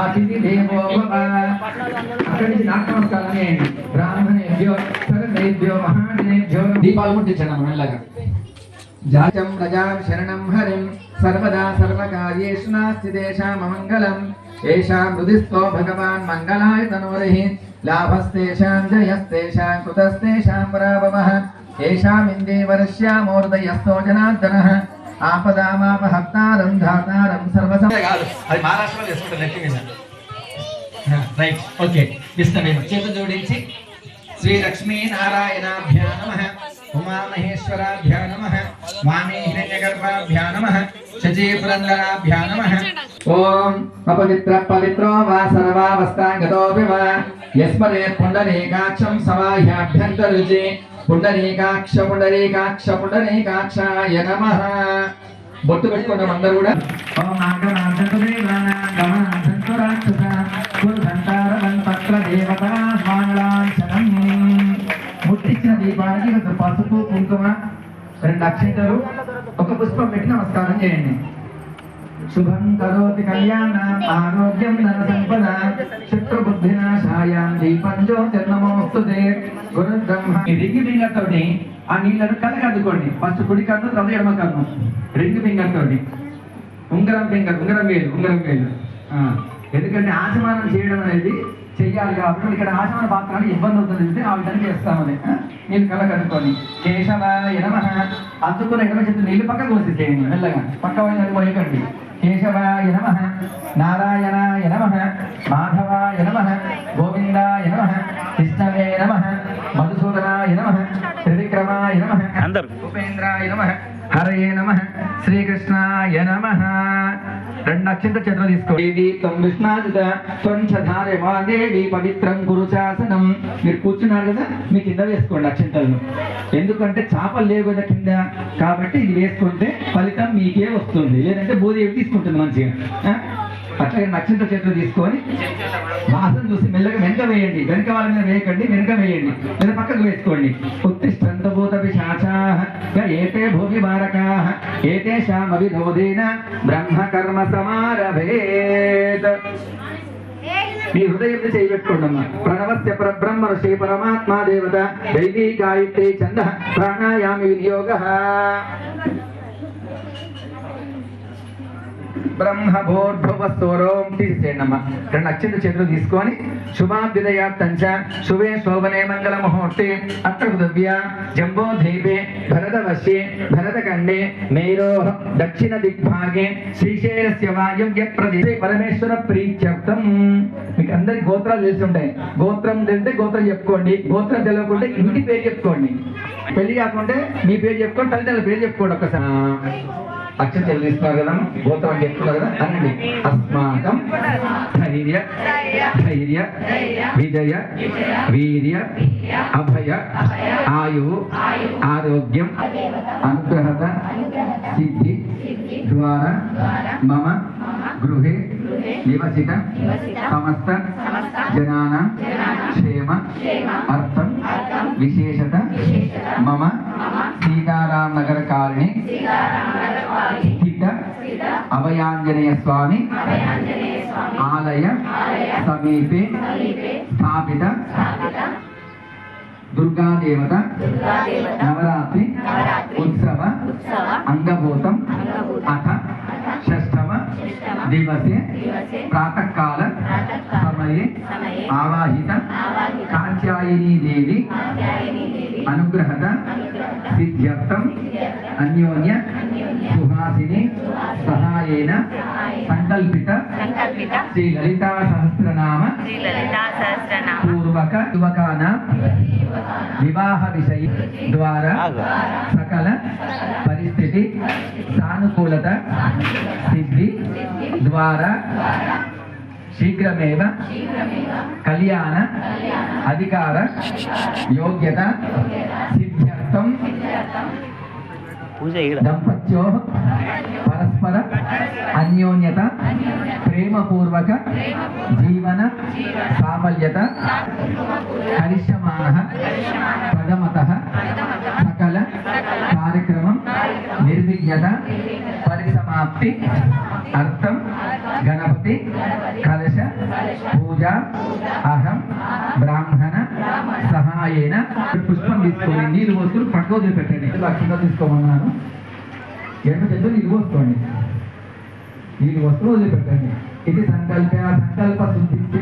అతిథి దేవో అక్కడి నుంచి నాకు నమస్కారం బ్రాహ్మణేభ్యో సర్వేభ్యో మహాజనేభ్యో దీపాలు ముట్టించండి ఇలాగా జాతం ప్రజాం శరణం హరిం సర్వదా సర్వకార్యేషు నాస్తి తేషాం అమంగళం ఏషాం హృదిస్థో భగవాన్ మంగళాయ తనోరిః లాభస్తేషాం జయస్తేషాం కృతస్తేషాం పరాభవః ఏషాం ఇందేవరస్యామోర్దయస్తో జనార్దనః ఆపదామాపహర్తారం ధాతారం సర్వసం కాదు. అది మహారాష్ట్రలో చేసుకుంటారు నెత్తి మీద. రైట్. ఓకే ఇస్తాం చేతులు జోడించి. శ్రీ లక్ష్మీ నారాయణాభ్యా నమ ఉమామహేశ్వరాభ్యా నమ వామే హిరణ్యగర్భాభ్యా నమ శచీ పురందరాభ్యా నమ ఓం అపవిత్ర పవిత్రో వా సర్వావస్థాగతోపి వా. యస్మరే పుండరీకాక్షం సమాహ్యాభ్యంతరుచి పుండరీకాక్ష పుండరీకాక్ష పుండరీకాక్షాయ నమ. బొట్టు పెట్టుకున్నాం అందరూ కూడా. ఓం ముట్టించిన దీపానికి పసుపు కుంకుమ రెండు అక్షంతలు. ఒక పుష్పం పెట్టి నమస్కారం చేయండి. శుభం కరోతి కళ్యాణ ఆరోగ్యం ధన సంపద శత్రు బుద్ధి నాశాయాం దీపం జ్యోతిర్నమోస్తుతే గురు బ్రహ్మ రింగి ఫింగర్ తోటి ఆ నీళ్ళను కలకద్దుకోండి ఫస్ట్ కుడి కన్ను తర్వాత ఎడమ కన్ను. రింగ్ ఫింగర్ తోటి ఉంగరం ఫింగర్ ఉంగరం వేలు ఉంగరం వేలు. ఆ, ఎందుకంటే ఆచమనం చేయడం అనేది చెయ్యాలి కాబట్టి ఇక్కడ ఆచమన పాత్రలు ఇబ్బంది అవుతుంది అంటే ఆ విధంగా చేస్తామని? నీళ్ళు కళ్ళ కనుక్కొని కేశవ ఎడమ అందుకున్న ఎడమ చెట్టు నీళ్ళు పక్కకు పోసేసేయండి మెల్లగా. పక్క వైపు పోయకండి. కేశవ నమ నారాయణ నమ మాధవ నమ గోవింద నమ కృష్ణవే నమ మధుసూదనాయ నమ త్రివిక్రమాయ నమ. ఉపేంద్రాయ నమ హరయే నమ. శ్రీకృష్ణాయ నమ. రెండు అక్షంత చేతులు తీసుకో. దేవి త్వం విష్ణాదిత త్వంచధారే దేవి పవిత్రం గురుశాసనం మీరు కూర్చున్నారు కదా మీ కింద వేసుకోండి అక్షంతలను. ఎందుకంటే చేపలు లేవు కదా కింద. కాబట్టి ఇది వేసుకుంటే ఫలితం మీకే వస్తుంది. లేదంటే భూదేవి తీసుకుంటుంది మంచిగా? అట్లాగే నక్షత్ర చేతులు తీసుకొని వాసన చూసి మెల్లగా వెనక వేయండి. వెనక వాళ్ళ మీద వేయకండి వెనక వేయండి. లేదా పక్కకు వేసుకోండి. ఉత్తిష్టంతభూతపి పిశాచా ఏతే భూమి బారకా ఏతే అవిరోధేన బ్రహ్మ బ్రహ్మకర్మ సమారభేత్. మీ హృదయం చేయబెట్టుకోండి అమ్మా ప్రణవస్య పరబ్రహ్మ శ్రీ పరమాత్మా దేవత దైవీ గాయత్రి చంద ప్రాణాయామి వినియోగ. బ్రహ్మభోర్భువస్వరోం తీసేయండి అమ్మా. రెండు అక్షింత చేతులు తీసుకొని శుభాభ్యుదయార్థంచ శుభే శోభనే మంగళ ముహూర్తే అష్టృదవ్య జంబో దీపే భరతవశ్యే భరతఖండే మేరో దక్షిణ దిగ్భాగే శ్రీశైలస్య వాయువ్య ప్రదేశే పరమేశ్వర ప్రీత్యర్థం. మీకు అందరికి గోత్రాలు తెలిసి ఉంటాయి. గోత్రం తెలిస్తే గోత్రం చెప్పుకోండి. గోత్రం తెలియకుంటే ఇంటి పేరు చెప్పుకోండి. పెళ్ళి కాకుంటే మీ పేరు చెప్పుకోండి తల్లిదండ్రుల పేరు చెప్పుకోండి ఒక్కసారి. అక్షంతలు చెల్లిస్తున్నారు కదా గోత్రం అని చెప్తున్నారు కదా అనండి. అస్మాకం ధైర్య ధైర్య విజయ వీర్య అభయ ఆయు ఆరోగ్యం అనుగ్రహత సిద్ధి ద్వారా మమ గృహే నివసిత సమస్త జనాన క్షేమ అర్థం విశేషత మమ సీతారాం నగర కాలనీ స్థిత అభయాంజనేయ స్వామి. ఆలయ సమీపే స్థాపిత దుర్గాదేవత నవరాత్రి ఉత్సవ అంగభూతం అథ షష్టమ దివసే ప్రాతకాల సమయే ఆవాహిత కాత్యాయనీ దేవి అనుగ్రహత సిద్ధ్యర్థం అన్యోన్య సుహాసిని సహాయేన సంకల్పిత సంకల్పిత శ్రీ లలితా సహస్రనామ శ్రీ లలితా సహస్రనామ పూర్వక యువకాన వివాహ విషయ ద్వారా సకల పరిస్థితి సానుకూలత సిద్ధి ద్వారా శీఘ్రమేవ కళ్యాణ అధికార యోగ్యత సిద్ధ్యర్థం పూజ దంపత్యో పరస్పర అన్యోన్యత ప్రేమపూర్వక జీవన సాఫల్యత హరిష్యమాణ ప్రథమత సకల కార్యక్రమం నిర్విఘ్నత పరిసమాప్తి అర్థం గణపతి కలశ పూజ అహం సహాయేన పుష్పం తీసుకొని నీళ్ళు పోసుకుని పక్క వదిలిపెట్టండి. లక్షణంగా తీసుకోమన్నాను. ఎండ చెట్టు నీళ్ళు పోసుకోండి. నీళ్ళు వస్తువులు వదిలిపెట్టండి. ఇది సంకల్ప సంకల్ప శుద్ధి సిద్ధి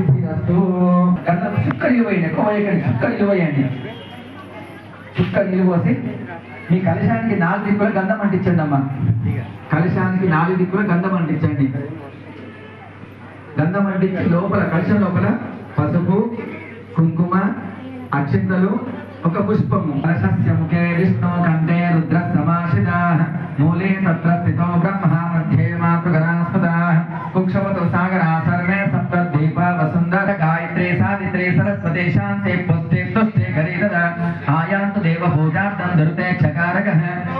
చుక్క నీళ్ళు ఎక్కువ చుక్క నీళ్ళు చుక్క నిలువసి మీ కలశానికి నాలుగు దిక్కుల గంధం అంటించండి అమ్మా. కలశానికి నాలుగు దిక్కుల గంధం అంటించండి. గంధం అంటించి లోపల కలశం లోపల పసుపు కుంకుమ అక్షింతలు ఒక పుష్పము కలశస్య ముఖే విష్ణు కంఠే రుద్ర సమాశ్రిత మూలే తత్ర స్థితో బ్రహ్మ మధ్యే మాతృగణాస్పద కుక్షవతో సాగరా సర్వే సప్త దీప వసుంధర గాయత్రే సావిత్రే సరస్వతే శాంతే పుష్టే తుష్టే గరీరద ఆయాంతు దేవ పూజార్థం ధరుతే చకారక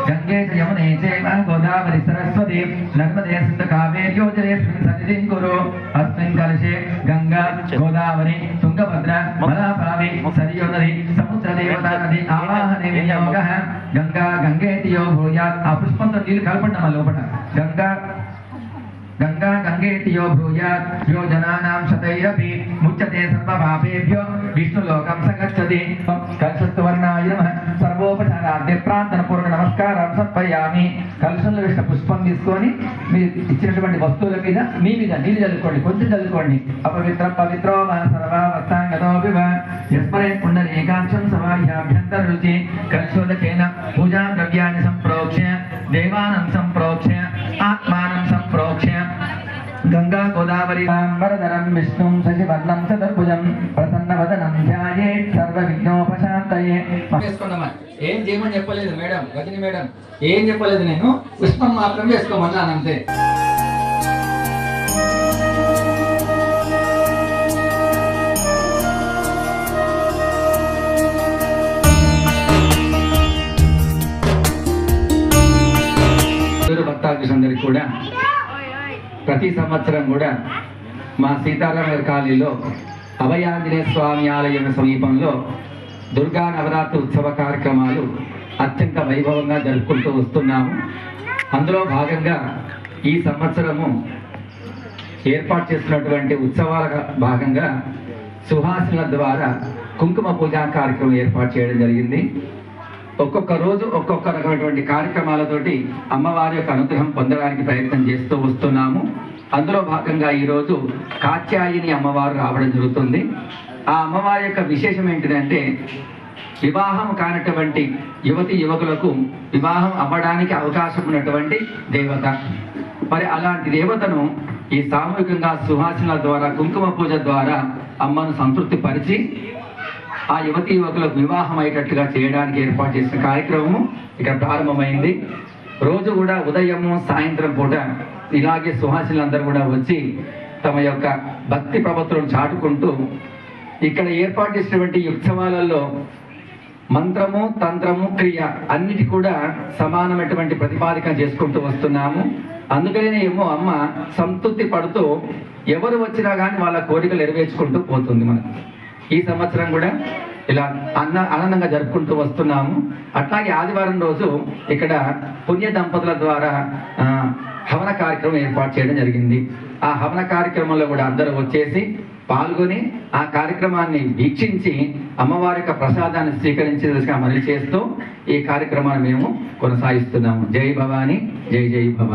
గంగే చ యమునే చైవ గోదావరి సరస్వతి. నర్మదే సింధు కావేర్యోజరేస్మిన్ సన్నిధిం కురు. అస్మిన్ కలశే గంగా గోదావరి తుంగభద్ర మలా మలాపావి సరియో నది సముద్ర దేవత నది ఆవాహనే వినియోగ గంగా గంగేతి యో భూయాత్ ఆ పుష్పంతో నీళ్ళు కలపండి మా లోపల గంగా గంగా గంగేతి యో భూయాత్ యో జనానాం శతైరపి ముచ్యతే సర్వపాపేభ్యో విష్ణులోకం సగచ్చతి కలశత్వర్ణాయ నమః సర్వోపచారార్థే ప్రార్థన పూర్వక నమస్కారం సమర్పయామి కలశంలో వేసిన పుష్పం తీసుకొని మీరు ఇచ్చినటువంటి వస్తువుల మీద మీ మీద నీళ్ళు చల్లుకోండి కొంచెం చల్లుకోండి. అపవిత్ర పవిత్రో మన సర్వావస్థాంగతోపి వా పుండరి ఏకాంశం సమాహ్యాభ్యంతర రుచి కలశోదకేన పూజా ద్రవ్యాన్ని సంప్రోక్ష్య దేవానం సంప్రోక్ష్య. ఆత్మానం గంగా గోదావరి వరదరం విష్ణుం శశివర్ణం చతుర్భుజం ప్రసన్నవదనం ధ్యాయేత్ సర్వ విఘ్నోపశాంతయే ఏం చేయమని చెప్పలేదు మేడం రజని మేడం. ఏం చెప్పలేదు నేను? పుష్పం మాత్రం వేసుకోమన్నాను అంతే కూడా ప్రతి సంవత్సరం కూడా మా సీతారామ కాలనీలో అభయాంజనేయ స్వామి ఆలయం సమీపంలో దుర్గా నవరాత్రి ఉత్సవ కార్యక్రమాలు అత్యంత వైభవంగా జరుపుకుంటూ వస్తున్నాము. అందులో భాగంగా ఈ సంవత్సరము ఏర్పాటు చేస్తున్నటువంటి ఉత్సవాల భాగంగా సుహాసుల ద్వారా కుంకుమ పూజా కార్యక్రమం ఏర్పాటు చేయడం జరిగింది. ఒక్కొక్క రోజు ఒక్కొక్క రకమైనటువంటి కార్యక్రమాలతోటి అమ్మవారి యొక్క అనుగ్రహం పొందడానికి ప్రయత్నం చేస్తూ వస్తున్నాము. అందులో భాగంగా ఈరోజు కాత్యాయిని అమ్మవారు రావడం జరుగుతుంది. ఆ అమ్మవారి యొక్క విశేషం ఏంటిదంటే వివాహం కానటువంటి యువతి యువకులకు వివాహం అవ్వడానికి అవకాశం ఉన్నటువంటి దేవత. మరి అలాంటి దేవతను ఈ సామూహికంగా సుహాసనల ద్వారా కుంకుమ పూజ ద్వారా అమ్మను సంతృప్తి పరిచి ఆ యువతి యువకులకు వివాహం అయ్యేటట్లుగా చేయడానికి ఏర్పాటు చేసిన కార్యక్రమము ఇక్కడ ప్రారంభమైంది. రోజు కూడా ఉదయము సాయంత్రం పూట ఇలాగే సుహాసిలందరూ కూడా వచ్చి తమ యొక్క భక్తి ప్రవృత్తులను చాటుకుంటూ ఇక్కడ ఏర్పాటు చేసినటువంటి ఉత్సవాలలో మంత్రము తంత్రము క్రియ అన్నిటి కూడా సమానమైనటువంటి ప్రతిపాదిక చేసుకుంటూ వస్తున్నాము. అందుకనే ఏమో అమ్మ సంతృప్తి పడుతూ ఎవరు వచ్చినా కానీ వాళ్ళ కోరికలు నెరవేర్చుకుంటూ పోతుంది మనకు. ఈ సంవత్సరం కూడా ఇలా అన్న ఆనందంగా జరుపుకుంటూ వస్తున్నాము. అట్లాగే ఆదివారం రోజు ఇక్కడ పుణ్య దంపతుల ద్వారా హవన కార్యక్రమం ఏర్పాటు చేయడం జరిగింది. ఆ హవన కార్యక్రమంలో కూడా అందరూ వచ్చేసి పాల్గొని ఆ కార్యక్రమాన్ని వీక్షించి అమ్మవారి యొక్క ప్రసాదాన్ని స్వీకరించేదిగా మనవి చేస్తూ ఈ కార్యక్రమాన్ని మేము కొనసాగిస్తున్నాము. జై భవాని జై జై భవాని.